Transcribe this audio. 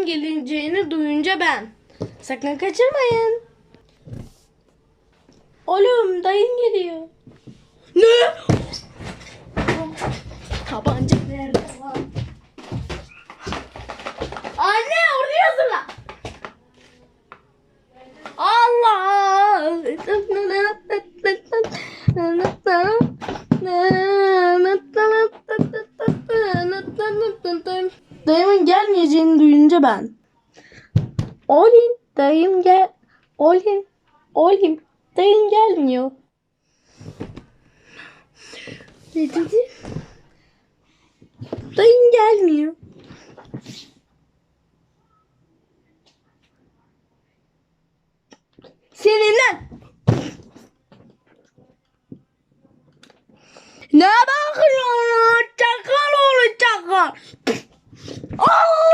dayımın geleceğini duyunca ben. Sakın kaçırmayın. Oğlum dayın geliyor. Ne? Tabanca nerede lan? Anne oraya hazırla. Allah! Dayımın gelmeyeceğini duyunca ben. Olin dayım gel. Olin. Olin dayım gelmiyor. Ne dedi? Dayım gelmiyor. Seninle. Ne bakıyorsun? Çakal oğlu çakal. Oh!